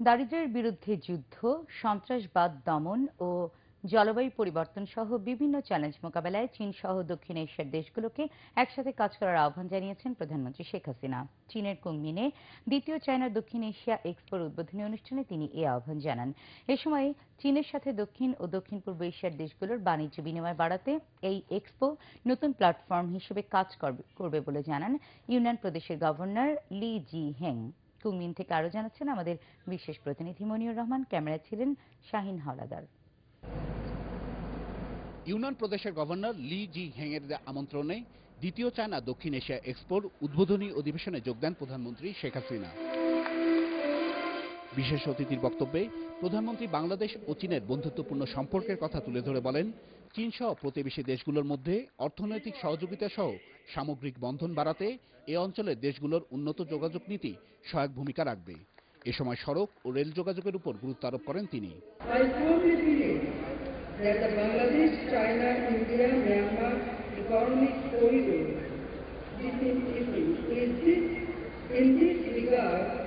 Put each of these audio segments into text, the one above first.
দারিদ্র্যের বিরুদ্ধে যুদ্ধ, সন্ত্রাসবাদ, দমন ও জলবায়ু পরিবর্তন সহ বিভিন্ন চ্যালেঞ্জ মোকাবেলায় চীন সহ দক্ষিণ এশিয়ার দেশগুলোকে একসাথে কাজ করার আহ্বান জানিয়েছেন প্রধানমন্ত্রী শেখ হাসিনা। চীনের কুংমিনে দ্বিতীয় চায়না দক্ষিণ এশিয়া এক্সপোর উদ্বোধনী অনুষ্ঠানে তিনি এ আহ্বান জানান। এ সময় চীনের সাথে দক্ষিণ ও দক্ষিণ পূর্ব এশিয়ার দেশগুলোর বাণিজ্য বিনিময় বাড়াতে এই এক্সপো নতুন প্ল্যাটফর্ম হিসেবে কাজ করবে বলে জানান ইউনান প্রদেশের গভর্নর লি জি হেং কুমিন থেকে আরও জানাচ্ছেন আমাদের বিশেষ প্রতিনিধি মনিউর রহমান, ক্যামেরায় ছিলেন শাহিন হাওলাদার। ইউনান প্রদেশের গভর্নর লি জি হেংয়ের আমন্ত্রণে দ্বিতীয় চায়না দক্ষিণ এশিয়া এক্সপোর উদ্বোধনী অধিবেশনে যোগ দেন প্রধানমন্ত্রী শেখ হাসিনা। বিশেষ অতিথির বক্তব্যে প্রধানমন্ত্রী বাংলাদেশ ও চীনের বন্ধুত্বপূর্ণ সম্পর্কের কথা তুলে ধরে বলেন, চীন সহ প্রতিবেশী দেশগুলোর মধ্যে অর্থনৈতিক সহযোগিতা সহ সামগ্রিক বন্ধন বাড়াতে এ অঞ্চলের দেশগুলোর উন্নত যোগাযোগ নীতি সহায়ক ভূমিকা রাখবে। এ সময় সড়ক ও রেল যোগাযোগের উপর গুরুত্ব আরোপ করেন তিনি। in this regard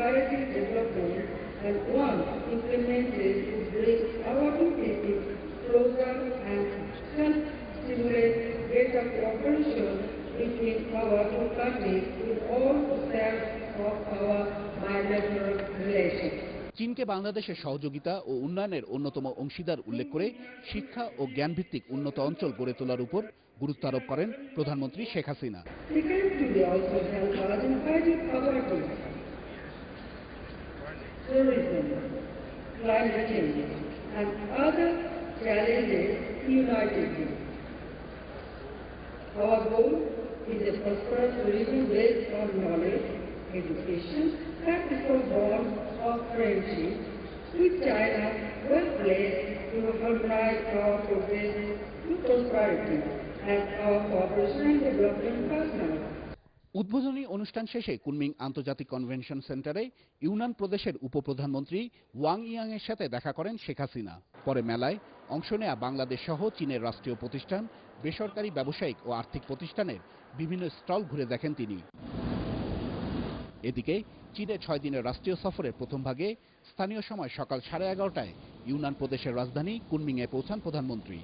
encouraging development and once implemented would bring our people closer and stimulate greater cooperation between our two countries in all aspects of our bilateral relations. চীনকে বাংলাদেশের সহযোগিতা ও উন্নয়নের অন্যতম অংশীদার উল্লেখ করে শিক্ষা ও জ্ঞানভিত্তিক উন্নত অঞ্চল গড়ে তোলার উপর গুরুত্ব আরোপ করেন প্রধানমন্ত্রী Sheikh Hasina tourism, climate change, and other challenges unitedly. Our goal is a prosperous tourism based on knowledge, education, and the bond of friendship with China well placed to harmonize our progress to prosperity and our cooperation and development partners. উদ্বোধনী অনুষ্ঠান শেষে Kunming আন্তর্জাতিক convention সেন্টারে Yunnan প্রদেশের উপপ্রধানমন্ত্রী Wang young এর সাথে দেখা করেন শেখ হাসিনা। পরে মেলায় অংশ নেয়া বাংলাদেশ সহ চীনের রাষ্ট্রীয় প্রতিষ্ঠান, বেসরকারি ব্যবসায়িক ও আর্থিক প্রতিষ্ঠানের বিভিন্ন স্টল ঘুরে দেখেন তিনি। এদিকে চীনে ছয় দিনের রাষ্ট্রীয় সফরের প্রথম ভাগে স্থানীয় সময় সকাল সাড়ে এগারোটায় ইউনান প্রদেশের রাজধানী কুনমিংয়ে পৌঁছান প্রধানমন্ত্রী।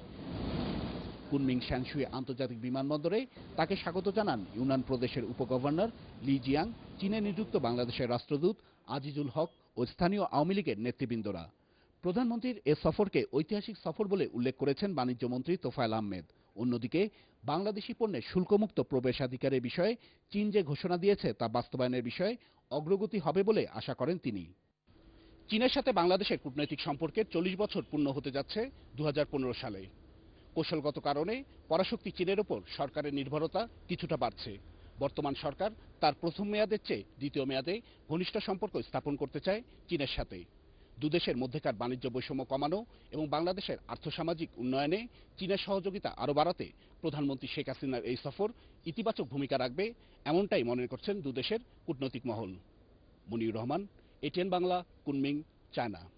কুনমিং শ্যানসুই আন্তর্জাতিক বিমানবন্দরে তাকে স্বাগত জানান ইউনান প্রদেশের উপগভর্নর লি জিয়াং, চীনে নিযুক্ত বাংলাদেশের রাষ্ট্রদূত আজিজুল হক ও স্থানীয় আওয়ামী লীগের নেতৃবৃন্দরা। প্রধানমন্ত্রীর এ সফরকে ঐতিহাসিক সফর বলে উল্লেখ করেছেন বাণিজ্য মন্ত্রী তোফায়েল আহমেদ। অন্যদিকে, বাংলাদেশি পণ্যের শুল্কমুক্ত প্রবেশাধিকারের বিষয়ে চীন যে ঘোষণা দিয়েছে তা বাস্তবায়নের বিষয়ে অগ্রগতি হবে বলে আশা করেন তিনি। চীনের সাথে বাংলাদেশের কূটনৈতিক সম্পর্কের চল্লিশ বছর পূর্ণ হতে যাচ্ছে দু হাজার পনেরো সালে। কৌশলগত কারণে পরাশক্তি চীনের ওপর সরকারের নির্ভরতা কিছুটা বাড়ছে। বর্তমান সরকার তার প্রথম মেয়াদের চেয়ে দ্বিতীয় মেয়াদে ঘনিষ্ঠ সম্পর্ক স্থাপন করতে চায় চীনের সাথে। দুদেশের মধ্যেকার বাণিজ্য বৈষম্য কমানো এবং বাংলাদেশের আর্থসামাজিক উন্নয়নে চীনের সহযোগিতা আরও বাড়াতে প্রধানমন্ত্রী শেখ হাসিনার এই সফর ইতিবাচক ভূমিকা রাখবে এমনটাই মনে করছেন দুদেশের কূটনৈতিক মহল। Moniur Rahman, ATN Bangla, Kunming, China.